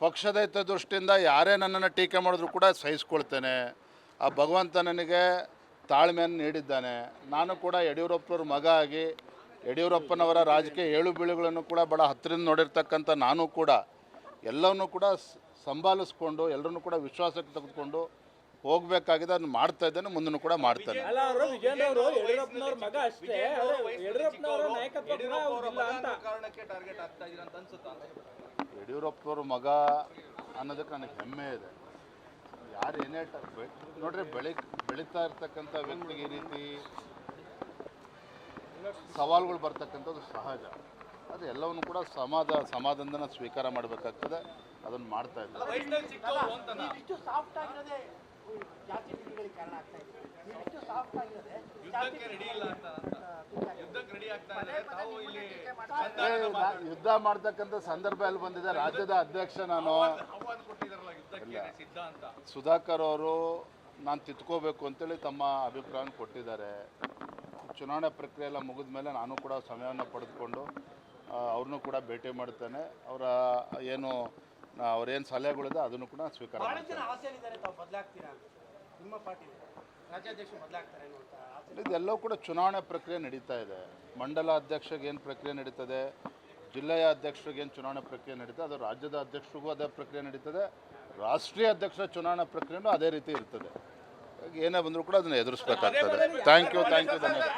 ಪಕ್ಷದ ಹಿತದೃಷ್ಟಿಯಿಂದ ಯಾರೇ ನನ್ನನ್ನು ಟೀಕೆ ಮಾಡಿದ್ರು ಕೂಡ ಸಹಿಸ್ಕೊಳ್ತೇನೆ. ಆ ಭಗವಂತ ನನಗೆ ತಾಳ್ಮೆಯನ್ನು ನೀಡಿದ್ದಾನೆ. ನಾನು ಕೂಡ ಯಡಿಯೂರಪ್ಪನವ್ರ ಮಗ ಆಗಿ ಯಡಿಯೂರಪ್ಪನವರ ರಾಜಕೀಯ ಏಳು ಬೀಳುಗಳನ್ನು ಕೂಡ ಬಹಳ ಹತ್ತಿರದಿಂದ ನೋಡಿರ್ತಕ್ಕಂಥ ನಾನು ಕೂಡ ಎಲ್ಲವನ್ನೂ ಕೂಡ ಸಂಭಾಲಿಸ್ಕೊಂಡು ಎಲ್ಲರನ್ನೂ ಕೂಡ ವಿಶ್ವಾಸಕ್ಕೆ ತೆಗೆದುಕೊಂಡು ಹೋಗಬೇಕಾಗಿದೆ ಅದನ್ನ ಮಾಡ್ತಾ ಇದ್ದಾನೆ ಮುಂದಿನ ಕೂಡ ಮಾಡ್ತಾನೆ ಅಲ್ಲ ಅವರು ಅವರು ಯಡಿಯೂರಪ್ಪನವ್ರ ಮಗ ಅಷ್ಟೇ. ಆದ್ರೆ ಯಡಿಯೂರಪ್ಪನವರ ನಾಯಕತ್ವ ಅಂತ. ಕಾರಣಕ್ಕೆ ಟಾರ್ಗೆಟ್ ಆಗ್ತಾ ಇದೀರ ಅಂತ ಅನ್ಸುತ್ತಾ ಅಂತ ಮಗ ಅನ್ನೋದಕ್ಕೆ ನನಗೆ ಹೆಮ್ಮೆ ಇದೆ. ಯಾರು ಏನೇ ನೋಡ್ರಿ ಬೆಳಿ ಬೆಳೀತಾ ಇರ್ತಕ್ಕಂಥ ವ್ಯಕ್ತಿಗೆ ಈ ರೀತಿ ಸವಾಲುಗಳು ಬರ್ತಕ್ಕಂಥದ್ದು ಸಹಜ. ಅದು ಎಲ್ಲವನ್ನು ಕೂಡ ಸಮಾಧ ಸಮಾಧಾನದಿಂದ ಸ್ವೀಕಾರ ಮಾಡಬೇಕಾಗ್ತದೆ. ಅದನ್ನು ಮಾಡ್ತಾ ಇದ್ದಾರೆ ವಯಸ್ಸಿನಲ್ಲಿ ಚಿಕ್ಕವರು ಅಂತನಾ ಇಷ್ಟು ಸಾಫ್ಟ್ ಆಗಿರೋದೇ ಜಾತಿ ಬಿಡಿಗಳಿಗೆ ಕಾರಣ ಆಗ್ತಾ ಇದೆ. ಇಷ್ಟು ಸಾಫ್ಟ್ ಆಗಿರೋದೇ ಯುದ್ಧಕ್ಕೆ ರೆಡಿ ಇಲ್ಲ ಅಂತ ಅಂತ ಯುದ್ಧಕ್ಕೆ ರೆಡಿ ಆಗ್ತಾ ಇದ್ದಾರೆ ತಾವು ಇಲ್ಲಿ ಏ, ನಾ ಯುದ್ಧ ಮಾಡ್ತಕ್ಕಂಥ ಸಂದರ್ಭ ಅಲ್ಲಿ ಬಂದಿದೆ ರಾಜ್ಯದ ಅಧ್ಯಕ್ಷ ನಾನು. ಆಹ್ವಾನ ಕೊಟ್ಟಿದಾರಲ್ಲ ಯುದ್ಧಕ್ಕೆ ಸಿದ್ಧ ಅಂತ ಸುಧಾಕರ್ ಅವರು ನಾನು ತಿತ್ಕೋಬೇಕು ಅಂತೇಳಿ ತಮ್ಮ ಅಭಿಪ್ರಾಯ ಕೊಟ್ಟಿದ್ದಾರೆ. ಚುನಾವಣೆ ಪ್ರಕ್ರಿಯೆ ಎಲ್ಲ ಮುಗಿದ ಮೇಲೆ ನಾನು ಕೂಡ ಸಮಯವನ್ನು ಪಡೆದುಕೊಂಡು ಅವ್ರನ್ನೂ ಕೂಡ ಭೇಟಿ ಮಾಡ್ತೇನೆ. ಅವರ ಏನು ಅವ್ರೇನು ಸಲಹೆಗಳಿದೆ ಅದನ್ನು ಕೂಡ ಸ್ವೀಕಾರ ಇದೆಲ್ಲವೂ ಕೂಡ ಚುನಾವಣೆ ಪ್ರಕ್ರಿಯೆ ನಡೀತಾ ಇದೆ. ಮಂಡಲ ಅಧ್ಯಕ್ಷರಿಗೆ ಏನು ಪ್ರಕ್ರಿಯೆ ನಡೀತದೆ ಜಿಲ್ಲೆಯ ಅಧ್ಯಕ್ಷರಿಗೆ ಏನು ಚುನಾವಣೆ ಪ್ರಕ್ರಿಯೆ ನಡೀತದೆ ಅದು ರಾಜ್ಯದ ಅಧ್ಯಕ್ಷರಿಗೂ ಅದೇ ಪ್ರಕ್ರಿಯೆ ನಡೀತದೆ ರಾಷ್ಟ್ರೀಯ ಅಧ್ಯಕ್ಷರ ಚುನಾವಣಾ ಪ್ರಕ್ರಿಯೆನೂ ಅದೇ ರೀತಿ ಇರ್ತದೆ. ಏನೇ ಬಂದರೂ ಕೂಡ ಅದನ್ನು ಎದುರಿಸ್ಬೇಕಾಗ್ತದೆ. ಥ್ಯಾಂಕ್ ಯು ಥ್ಯಾಂಕ್ ಯು ಧನ್ಯವಾದ.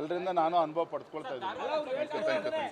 ಎಲ್ಲರಿಂದ ನಾನು ಅನುಭವ ಪಡ್ಕೊಳ್ತಾ ಇದ್ದೀನಿ.